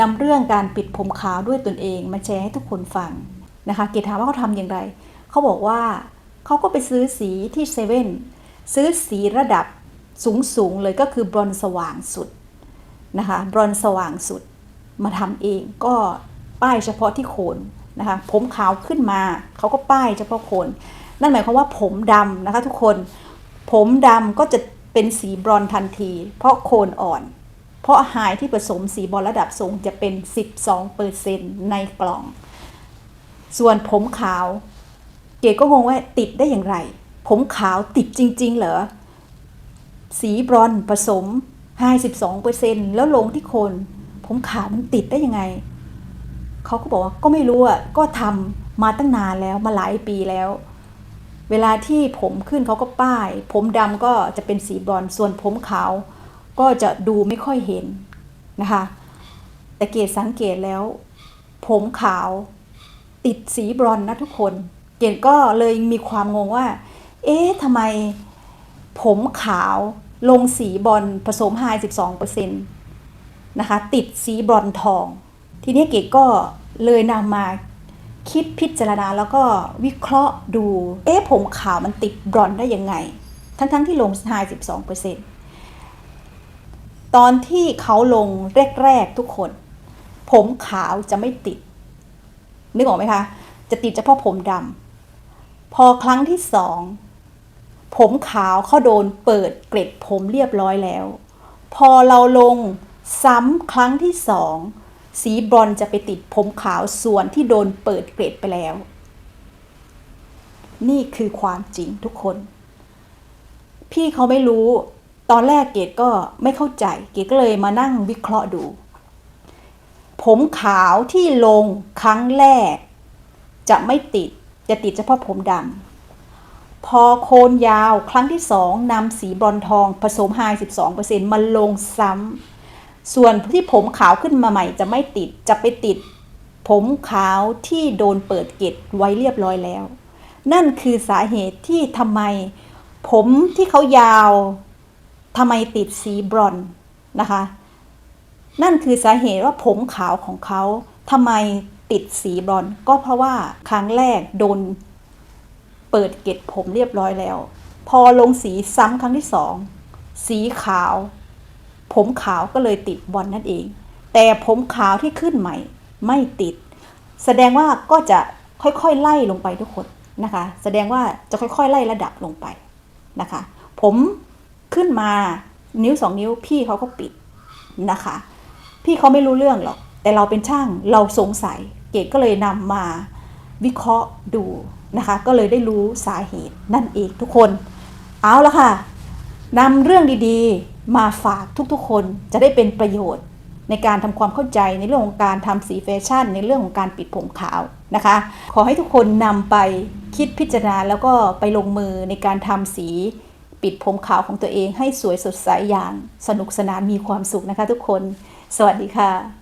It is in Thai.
นำเรื่องการปิดผมขาวด้วยตนเองมาแชร์ให้ทุกคนฟังนะคะเกดถามว่าเขาทำอย่างไร เขาบอกว่าเขาก็ไปซื้อสีที่เซเว่นซื้อสีระดับสูงสูงเลยก็คือบรอนสว่างสุดนะคะบรอนสว่างสุดมาทำเองก็ป้ายเฉพาะที่โคนนะคะผมขาวขึ้นมาเขาก็ป้ายเฉพาะโคนนั่นหมายความว่าผมดำนะคะทุกคน ผมดำก็จะเป็นสีบรอนทันที เพราะโคนอ่อน เพราะไฮที่ผสมสีบอลระดับสูงจะเป็น 12%ในกล่อง ส่วนผมขาว เก๋ก็งงว่าติดได้อย่างไร ผมขาวติดจริง ๆ เหรอ สีบรอนผสม52%แล้วลงที่โคน ผมขาวมันติดได้ยังไง เขาก็บอกว่าก็ไม่รู้อะ ก็ทำมาตั้งนานแล้วมาหลายปีแล้ว เวลาที่ผมขึ้นเขาก็ป้าย ผมดำก็จะเป็นสีบรอน ส่วนผมขาว ก็จะดูไม่ค่อยเห็นนะคะแต่เกดสังเกตแล้ว ผมขาวติดสีบรอนนะทุกคน เกดก็เลยมีความงงว่า เอ๊ะทำไมผมขาวลงสีบอลผสมไฮ12%นะคะติดสีบรอนทอง ทีนี้เกดก็เลยนำมาคิดพิจารณาแล้วก็วิเคราะห์ดู เอ๊ะผมขาวมันติดบรอนได้ยังไง ทั้งๆที่ลงไฮ12% ตอนที่เขาลงแรกๆทุกคน ผมขาวจะไม่ติด นึกออกไหมคะ จะติดเฉพาะผมดำพอครั้งที่สองผมขาวเขาโดนเปิดเกล็ดผมเรียบร้อยแล้ว พอเราลงซ้ำครั้งที่สองสีบรอนจะไปติดผมขาวส่วนที่โดนเปิดเกล็ดไปแล้ว นี่คือความจริงทุกคน พี่เขาไม่รู้ ตอนแรกเกดก็ไม่เข้าใจ เกดก็เลยมานั่งวิเคราะห์ดู ผมขาวที่ลงครั้งแรก จะไม่ติดจะติดเฉพาะผมดำพอโคนยาวครั้งที่สองนำสีบรอนทองผสมไฮ12%มาลงซ้ำส่วนที่ผมขาวขึ้นมาใหม่จะไม่ติดจะไปติด ผมขาวที่โดนเปิดเกล็ดไว้เรียบร้อยแล้ว นั่นคือสาเหตุที่ทำไม ผมที่เขายาว ทำไมติดสีบรอนนะคะ นั่นคือสาเหตุว่าผมขาวของเขาทำไมติดสีบรอนก็เพราะว่าครั้งแรกโดนเปิดเกล็ดผมเรียบร้อยแล้ว พอลงสีซ้ำครั้งที่สองสีขาว ผมขาวก็เลยติดบอลนั่นเอง แต่ผมขาวที่ขึ้นใหม่ไม่ติด แสดงว่าก็จะค่อยๆไล่ลงไปทุกคนนะคะ แสดงว่าจะค่อยๆไล่ระดับลงไปนะคะ ผม ขึ้นมานิ้วสองนิ้วพี่เขาก็ปิดนะคะ พี่เขาไม่รู้เรื่องหรอก แต่เราเป็นช่างเราสงสัย เกดก็เลยนำมาวิเคราะห์ดูนะคะ ก็เลยได้รู้สาเหตุนั่นเองทุกคน เอาละค่ะนำเรื่องดีๆ มาฝากทุกๆ คนจะได้เป็นประโยชน์ ในการทำความเข้าใจในเรื่องของการทำสีแฟชั่น ในเรื่องของการปิดผมขาวนะคะ ขอให้ทุกคนนำไปคิดพิจารณาแล้วก็ไปลงมือในการทำสี ปิดผมขาวของตัวเองให้สวยสดใสอย่างสนุกสนานมีความสุขนะคะทุกคน สวัสดีค่ะ